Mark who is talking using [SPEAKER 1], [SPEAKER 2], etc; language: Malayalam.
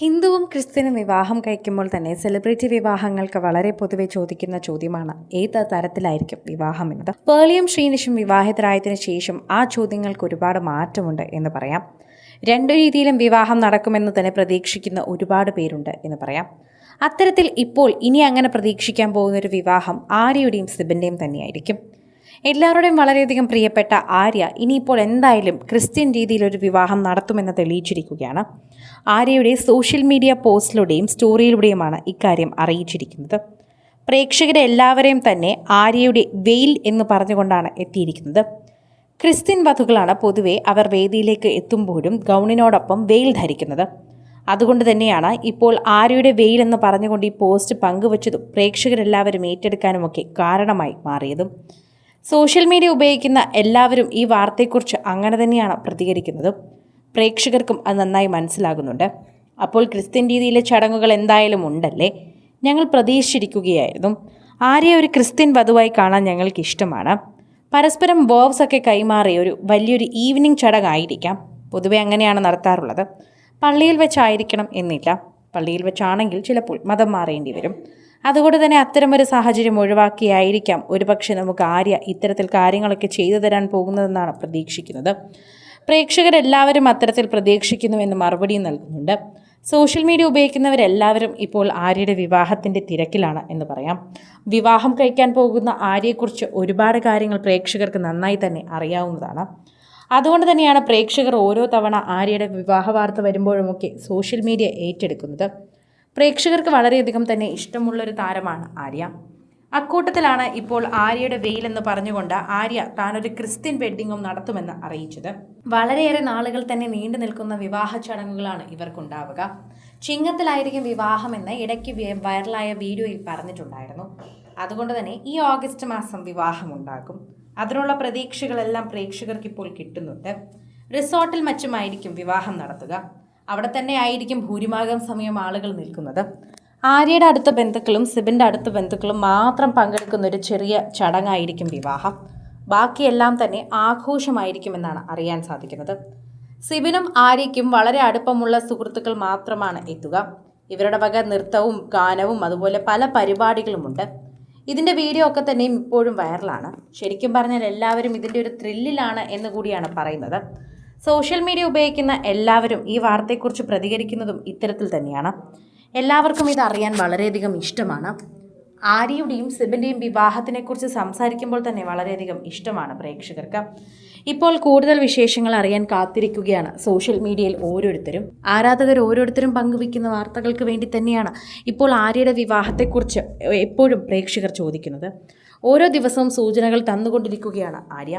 [SPEAKER 1] ഹിന്ദുവും ക്രിസ്ത്യനും വിവാഹം കഴിക്കുമ്പോൾ തന്നെ സെലിബ്രിറ്റി വിവാഹങ്ങൾക്ക് വളരെ പൊതുവെ ചോദിക്കുന്ന ചോദ്യമാണ് ഏത് തരത്തിലായിരിക്കും വിവാഹം എന്നത്? പേളിയും ശ്രീനിഷും വിവാഹിതരായതിനു ശേഷം ആ ചോദ്യങ്ങൾക്ക് ഒരുപാട് മാറ്റമുണ്ട് എന്ന് പറയാം. രണ്ടു രീതിയിലും വിവാഹം നടക്കുമെന്ന് തന്നെ പ്രതീക്ഷിക്കുന്ന ഒരുപാട് പേരുണ്ട് എന്ന് പറയാം. അത്തരത്തിൽ ഇപ്പോൾ ഇനി അങ്ങനെ പ്രതീക്ഷിക്കാൻ പോകുന്ന ഒരു വിവാഹം ആര്യയുടെയും സിബിന്റെയും തന്നെയായിരിക്കും. എല്ലാവരുടെയും വളരെയധികം പ്രിയപ്പെട്ട ആര്യ ഇനിയിപ്പോൾ എന്തായാലും ക്രിസ്ത്യൻ രീതിയിലൊരു വിവാഹം നടത്തുമെന്ന് തെളിയിച്ചിരിക്കുകയാണ്. ആര്യയുടെ സോഷ്യൽ മീഡിയ പോസ്റ്റിലൂടെയും സ്റ്റോറിയിലൂടെയുമാണ് ഇക്കാര്യം അറിയിച്ചിരിക്കുന്നത്. പ്രേക്ഷകരെ എല്ലാവരെയും തന്നെ ആര്യയുടെ വെയിൽ എന്ന് പറഞ്ഞുകൊണ്ടാണ് എത്തിയിരിക്കുന്നത്. ക്രിസ്ത്യൻ വധുക്കളാണ് പൊതുവെ അവർ വേദിയിലേക്ക് എത്തുമ്പോഴും ഗൗണിനോടൊപ്പം വെയിൽ ധരിക്കുന്നത്. അതുകൊണ്ട് തന്നെയാണ് ഇപ്പോൾ ആര്യയുടെ വെയിൽ എന്ന് പറഞ്ഞുകൊണ്ട് ഈ പോസ്റ്റ് പങ്കുവച്ചതും പ്രേക്ഷകരെല്ലാവരും ഏറ്റെടുക്കാനുമൊക്കെ കാരണമായി മാറിയതും. സോഷ്യൽ മീഡിയ ഉപയോഗിക്കുന്ന എല്ലാവരും ഈ വാർത്തയെക്കുറിച്ച് അങ്ങനെ തന്നെയാണ് പ്രതികരിക്കുന്നതും. പ്രേക്ഷകർക്കും അത് നന്നായി മനസ്സിലാകുന്നുണ്ട്. അപ്പോൾ ക്രിസ്ത്യൻ രീതിയിലെ ചടങ്ങുകൾ എന്തായാലും ഉണ്ടല്ലേ? ഞങ്ങൾ പ്രതീക്ഷിച്ചിരിക്കുകയായിരുന്നു. ആര്യ ഒരു ക്രിസ്ത്യൻ വധുവായി കാണാൻ ഞങ്ങൾക്ക് ഇഷ്ടമാണ്. പരസ്പരം ബോബ്സ് ഒക്കെ കൈമാറി ഒരു വലിയൊരു ഈവനിങ് ചടങ്ങായിരിക്കാം. പൊതുവെ അങ്ങനെയാണ് നടത്താറുള്ളത്. പള്ളിയിൽ വെച്ചായിരിക്കണം എന്നില്ല. പള്ളിയിൽ വെച്ചാണെങ്കിൽ ചിലപ്പോൾ മതം മാറേണ്ടി വരും. അതുകൊണ്ട് തന്നെ അത്തരമൊരു സാഹചര്യം ഒഴിവാക്കിയായിരിക്കാം. ഒരുപക്ഷെ നമുക്ക് ആര്യ ഇത്തരത്തിൽ കാര്യങ്ങളൊക്കെ ചെയ്തു തരാൻ പോകുന്നതെന്നാണ് പ്രതീക്ഷിക്കുന്നത്. പ്രേക്ഷകരെല്ലാവരും അത്തരത്തിൽ പ്രതീക്ഷിക്കുന്നുവെന്ന് മറുപടിയും നൽകുന്നുണ്ട്. സോഷ്യൽ മീഡിയ ഉപയോഗിക്കുന്നവരെല്ലാവരും ഇപ്പോൾ ആര്യയുടെ വിവാഹത്തിന്റെ തിരക്കിലാണ് എന്ന് പറയാം. വിവാഹം കഴിക്കാൻ പോകുന്ന ആര്യയെക്കുറിച്ച് ഒരുപാട് കാര്യങ്ങൾ പ്രേക്ഷകർക്ക് നന്നായി തന്നെ അറിയാവുന്നതാണ്. അതുകൊണ്ട് തന്നെയാണ് പ്രേക്ഷകർ ഓരോ തവണ ആര്യയുടെ വിവാഹ വാർത്ത വരുമ്പോഴുമൊക്കെ സോഷ്യൽ മീഡിയ ഏറ്റെടുക്കുന്നത്. പ്രേക്ഷകർക്ക് വളരെയധികം തന്നെ ഇഷ്ടമുള്ളൊരു താരമാണ് ആര്യ. അക്കൂട്ടത്തിലാണ് ഇപ്പോൾ ആര്യയുടെ വെയിൽ എന്ന് പറഞ്ഞുകൊണ്ട് ആര്യ താനൊരു ക്രിസ്ത്യൻ വെഡ്ഡിങ്ങും നടത്തുമെന്ന് അറിയിച്ചത്. വളരെയേറെ നാളുകൾ തന്നെ നീണ്ടു നിൽക്കുന്ന വിവാഹ ചടങ്ങുകളാണ് ഇവർക്കുണ്ടാവുക. ചിങ്ങത്തിലായിരിക്കും വിവാഹമെന്ന് ഇടയ്ക്ക് വൈറലായ വീഡിയോയിൽ പറഞ്ഞിട്ടുണ്ടായിരുന്നു. അതുകൊണ്ട് തന്നെ ഈ ഓഗസ്റ്റ് മാസം വിവാഹമുണ്ടാകും. അതിനുള്ള പ്രതീക്ഷകളെല്ലാം പ്രേക്ഷകർക്ക് ഇപ്പോൾ കിട്ടുന്നുണ്ട്. റിസോർട്ടിൽ മറ്റുമായിരിക്കും വിവാഹം നടത്തുക. അവിടെ തന്നെ ആയിരിക്കും ഭൂരിഭാഗം സമയം ആളുകൾ നിൽക്കുന്നത്. ആര്യയുടെ അടുത്ത ബന്ധുക്കളും സിബിന്റെ അടുത്ത ബന്ധുക്കളും മാത്രം പങ്കെടുക്കുന്ന ഒരു ചെറിയ ചടങ്ങായിരിക്കും വിവാഹം. ബാക്കിയെല്ലാം തന്നെ ആഘോഷമായിരിക്കുമെന്നാണ് അറിയാൻ സാധിക്കുന്നത്. സിബിനും ആര്യയ്ക്കും വളരെ അടുപ്പമുള്ള സുഹൃത്തുക്കൾ മാത്രമാണ് എത്തുക. ഇവരുടെ വക നൃത്തവും ഗാനവും അതുപോലെ പല പരിപാടികളുമുണ്ട്. ഇതിന്റെ വീഡിയോ ഒക്കെ തന്നെയും ഇപ്പോഴും വൈറലാണ്. ശരിക്കും പറഞ്ഞാൽ എല്ലാവരും ഇതിന്റെ ഒരു ത്രില്ലിലാണ് എന്ന് കൂടിയാണ് പറയുന്നത്. സോഷ്യൽ മീഡിയ ഉപയോഗിക്കുന്ന എല്ലാവരും ഈ വാർത്തയെക്കുറിച്ച് പ്രതികരിക്കുന്നതും ഇത്തരത്തിൽ തന്നെയാണ്. എല്ലാവർക്കും ഇത് അറിയാൻ വളരെയധികം ഇഷ്ടമാണ്. ആര്യയുടെയും സിബിന്റെയും വിവാഹത്തിനെക്കുറിച്ച് സംസാരിക്കുമ്പോൾ തന്നെ വളരെയധികം ഇഷ്ടമാണ് പ്രേക്ഷകർക്ക്. ഇപ്പോൾ കൂടുതൽ വിശേഷങ്ങൾ അറിയാൻ കാത്തിരിക്കുകയാണ് സോഷ്യൽ മീഡിയയിൽ ഓരോരുത്തരും. ആരാധകർ ഓരോരുത്തരും പങ്കുവയ്ക്കുന്ന വാർത്തകൾക്ക് വേണ്ടി തന്നെയാണ് ഇപ്പോൾ ആര്യയുടെ വിവാഹത്തെക്കുറിച്ച് എപ്പോഴും പ്രേക്ഷകർ ചോദിക്കുന്നത്. ഓരോ ദിവസവും സൂചനകൾ തന്നുകൊണ്ടിരിക്കുകയാണ് ആര്യ.